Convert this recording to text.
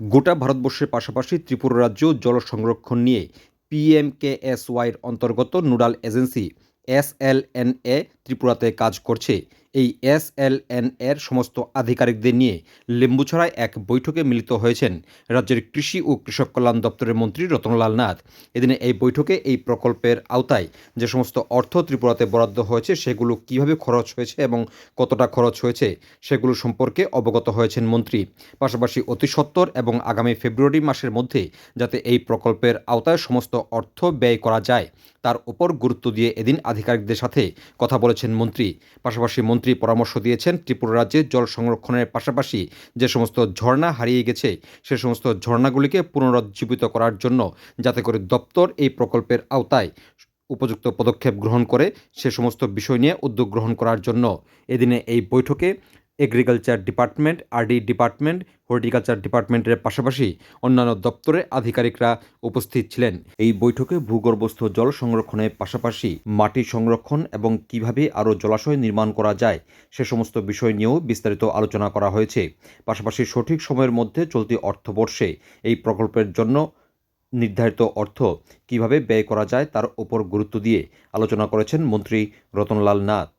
গোটা ভারতবর্ষের পাশাপাশি ত্রিপুরা রাজ্য জল সংরক্ষণ নিয়ে পিএমকেএসওয়াইয়ের অন্তর্গত nodal agency S L N A ত্রিপুরাতে কাজ করছে। এই এসএলএন এর সমস্ত আধিকারিকদের নিয়ে লেম্বুছড়ায় এক বৈঠকে মিলিত হয়েছেন রাজ্যের কৃষি ও কৃষক কল্যাণ দপ্তরের মন্ত্রী রতনলাল নাথ। এদিনে এই বৈঠকে এই প্রকল্পের আওতায় যে সমস্ত অর্থ ত্রিপুরাতে বরাদ্দ হয়েছে, সেগুলো কীভাবে খরচ হয়েছে এবং কতটা খরচ হয়েছে, সেগুলো সম্পর্কে অবগত হয়েছেন মন্ত্রী। পাশাপাশি অতি এবং আগামী ফেব্রুয়ারি মাসের মধ্যে যাতে এই প্রকল্পের আওতায় সমস্ত অর্থ ব্যয় করা যায়, তার উপর গুরুত্ব দিয়ে এদিন আধিকারিকদের সাথে কথা বলেছেন মন্ত্রী। পাশাপাশি মন্ত্রী পরামর্শ দিয়েছেন, ত্রিপুরা রাজ্যে জল সংরক্ষণের পাশাপাশি যে সমস্ত ঝর্ণা হারিয়ে গেছে, সে সমস্ত ঝর্ণাগুলিকে পুনরুজ্জীবিত করার জন্য যাতে করে দপ্তর এই প্রকল্পের আওতায় উপযুক্ত পদক্ষেপ গ্রহণ করে, সে সমস্ত বিষয় নিয়ে উদ্যোগ গ্রহণ করার জন্য। এদিনে এই বৈঠকে agriculture department RD department, horticulture ডিপার্টমেন্টের পাশাপাশি অন্যান্য দপ্তরের আধিকারিকরা উপস্থিত ছিলেন। এই বৈঠকে ভূগর্ভস্থ জল সংরক্ষণের পাশাপাশি মাটি সংরক্ষণ এবং কীভাবে আরও জলাশয় নির্মাণ করা যায়, সে সমস্ত বিষয় নিয়েও বিস্তারিত আলোচনা করা হয়েছে। পাশাপাশি সঠিক সময়ের মধ্যে চলতি অর্থবর্ষে এই প্রকল্পের জন্য নির্ধারিত অর্থ কীভাবে ব্যয় করা যায় তার উপর গুরুত্ব দিয়ে আলোচনা করেছেন মন্ত্রী রতনলাল নাথ।